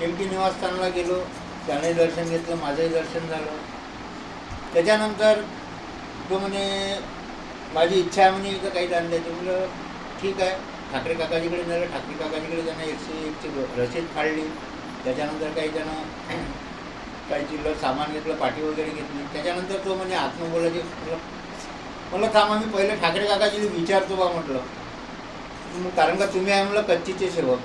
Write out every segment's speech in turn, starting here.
टेमकी निवासस्थानला गेलो. त्याने दर्शन घेतलं माझंही दर्शन झालं. त्याच्यानंतर तो म्हणे माझी इच्छा आहे म्हणे इथं काही दान द्यायचं म्हणलं ठीक आहे. ठाकरे काकाजीकडे नेलं. ठाकरे काकाजीकडे त्यांना एकशे एकची रसीद फाडली. त्याच्यानंतर काही त्यानं काही चिल्लर सामान घेतलं पाठी वगैरे घेतली. त्याच्यानंतर तो म्हणजे आत्मबोलाची म्हटलं थांबा मी पहिले ठाकरे काकाजीला विचारतो बा म्हटलं. मग कारण का तुम्ही आहे? म्हणलं कच्चीचे सेवक.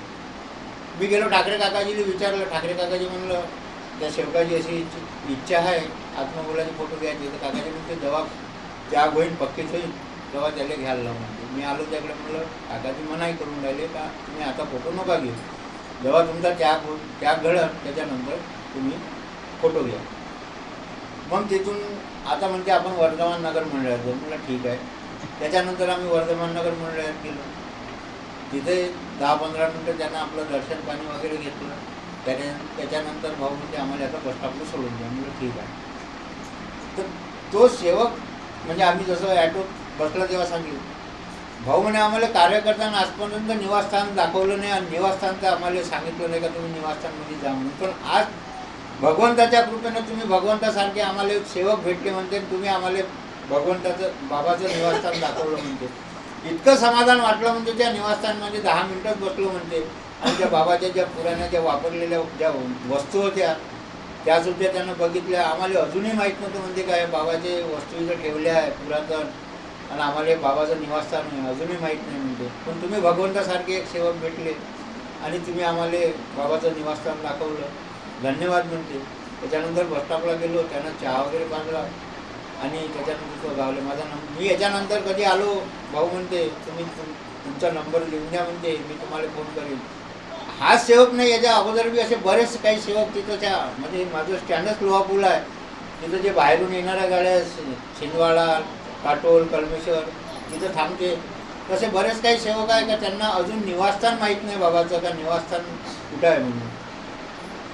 मी गेलो ठाकरे काकाजीला विचारलं ठाकरे काकाजी म्हणलं त्या शेवकाजी अशी इच्छा आहे आत्मबोलाचे फोटो घ्यायचे. तर काकाजी म्हणते जेव्हा त्या होईल पक्कीच होईल तेव्हा त्याला घ्यायला लावून म्हणते मी आलो त्याकडे म्हणलं काकाजी मनाई करून राहिले का? तुम्ही आता फोटो नका घेऊ. जेव्हा तुमचा त्याग होईल त्याग घडल त्याच्यानंतर तुम्ही फोटो घ्या. मग तिथून आता म्हणते आपण वर्धमान नगर मंडळात जाऊ. म्हटलं ठीक आहे. त्याच्यानंतर आम्ही वर्धमान नगर मंडळात गेलो. तिथे दहा पंधरा मिनटं त्यांना आपलं दर्शन पाणी वगैरे घेतलं. त्याने त्याच्यानंतर भाऊ म्हणजे आम्हाला आता बस स्टॉपला सोडून द्या. म्हणजे ठीक आहे. तर तो सेवक म्हणजे आम्ही जसं ॲटो बसला तेव्हा सांगितलं भाऊ म्हणे आम्हाला कार्यकर्त्यांना आजपर्यंत निवासस्थान दाखवलं नाही आणि निवासस्थान तर आम्हाला सांगितलं नाही का तुम्ही निवासस्थानमध्ये जा म्हणून. पण आज भगवंताच्या कृपेनं तुम्ही भगवंतासारखे आम्हाला सेवक भेटले म्हणते आणि तुम्ही आम्हाला भगवंताचं बाबाचं निवासस्थान दाखवलं म्हणते. इतकं समाधान वाटलं म्हणजे त्या निवासस्थानमध्ये म्हणजे दहा मिनिटच बसलो म्हणते. आणि त्या बाबाच्या ज्या पुराण्या ज्या वापरलेल्या ज्या वस्तू होत्या त्या सुद्धा त्यांना बघितल्या. आम्हाला अजूनही माहीत नव्हतं म्हणजे काय बाबाचे वस्तू इथं ठेवल्या आहे पुरातन. आणि आम्हाला बाबाचं निवासस्थान अजूनही माहीत नाही म्हणते पण तुम्ही भगवंतासारखे एक सेवक भेटले आणि तुम्ही आम्हाला बाबाचं निवासस्थान दाखवलं. धन्यवाद म्हणते. त्याच्यानंतर बसस्टॉपला गेलो त्यानं चहा वगैरे बांधला आणि त्याच्यानंतर गावले. माझा नंबर मी याच्यानंतर कधी आलो भाऊ म्हणते तुम्ही तुम- तुमचा नंबर लिहून द्या म्हणते मी तुम्हाला फोन करेन. हा सेवक नाही याच्या अगोदर बी असे बरेच काही सेवक तिथं त्या म्हणजे माझं स्टँडच लोहापूल आहे. तिथं जे बाहेरून येणाऱ्या गाड्या छिंदवाडा काटोल कलमेश्वर तिथं थांबते. तसे बरेच काही सेवक आहे का त्यांना अजून निवासस्थान माहीत नाही बाबाचं का निवासस्थान कुठं आहे म्हणून.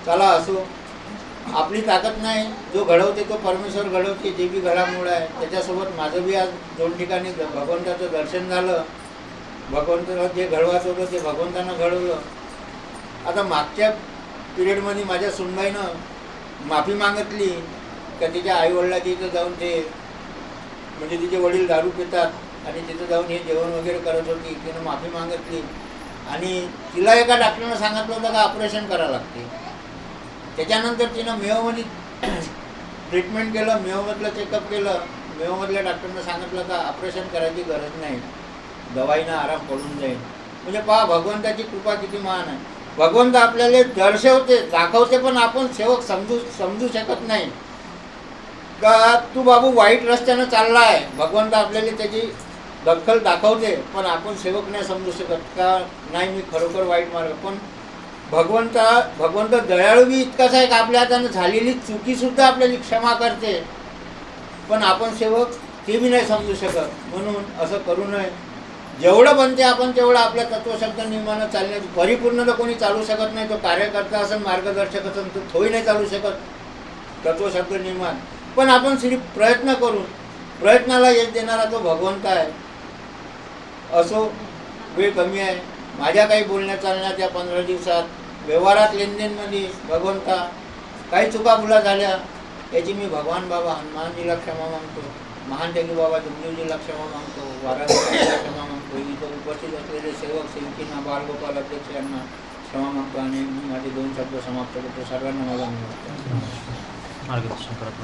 चला असो. आपली ताकद नाही. जो घडवते तो परमेश्वर घडवते जे बी घडामोड आहे. त्याच्यासोबत माझं बी आज दोन ठिकाणी भगवंताचं दर्शन झालं. भगवंताला जे घडवायचं होतं ते भगवंतानं घडवलं. आता मागच्या पिरियडमध्ये माझ्या सुनबाईनं माफी मागितली का तिच्या आईवडिलाच्या इथं जाऊन ते म्हणजे तिचे वडील दारू पितात आणि तिथं जाऊन हे जेवण वगैरे करत होती. तिनं माफी मागितली. आणि तिला एका डॉक्टरनं सांगितलं होतं का ऑपरेशन करावं लागते. त्याच्यानंतर तिनं मेयोमध्ये ट्रीटमेंट केलं मेयोमधलं चेकअप केलं. मेयोमधल्या डॉक्टरनं सांगितलं का ऑपरेशन करायची गरज नाही. दवाईनं आराम पडून जाईल. म्हणजे पहा भगवंताची कृपा किती महान आहे. भगवंत आपल्याला दर्शवते दाखवते पण आपण सेवक समजू समजू शकत नाही. का तू बाबू वाईट रस्त्यानं चालला आहे भगवंत आपल्याला त्याची दखल दाखवते पण आपण सेवक नाही समजू शकत. का नाही मी खरोखर वाईट मार्ग. पण भगवंता भगवंत दयाळू बी इतकाच आहे का आपल्या हातानं झालेली चुकीसुद्धा आपल्याला क्षमा करते. पण आपण सेवक ते बी नाही समजू शकत. म्हणून असं करू नये. जेवढं बनते आपण तेवढं आपल्या तत्वशब्द नियमानं चालण्याची परिपूर्ण तर कोणी चालू शकत नाही तो कार्यकर्ता असेल मार्गदर्शक असेल तो तोही नाही चालू शकत. तत्वशब्द निर्माण. पण आपण श्री प्रयत्न करू प्रयत्नाला यश देणारा तो भगवंत आहे. असो वेळ कमी आहे. माझ्या काही बोलण्या चालण्यात या पंधरा दिवसात व्यवहारात लेनदेनमध्ये भगवंता काही चुका भुला झाल्या याची मी भगवान बाबा हनुमानजीला क्षमा मागतो महान जगी बाबा दुमदेवजीला क्षमा मागतो वाराणसीला क्षमा मागतो इथं उपस्थित असलेले सेवक सेवकींना बालगोपाल अध्यक्ष यांना क्षमा मागतो आणि मी माझे दोन शब्द समाप्त करतो. सर्वांना माझा मार्गदर्शन करत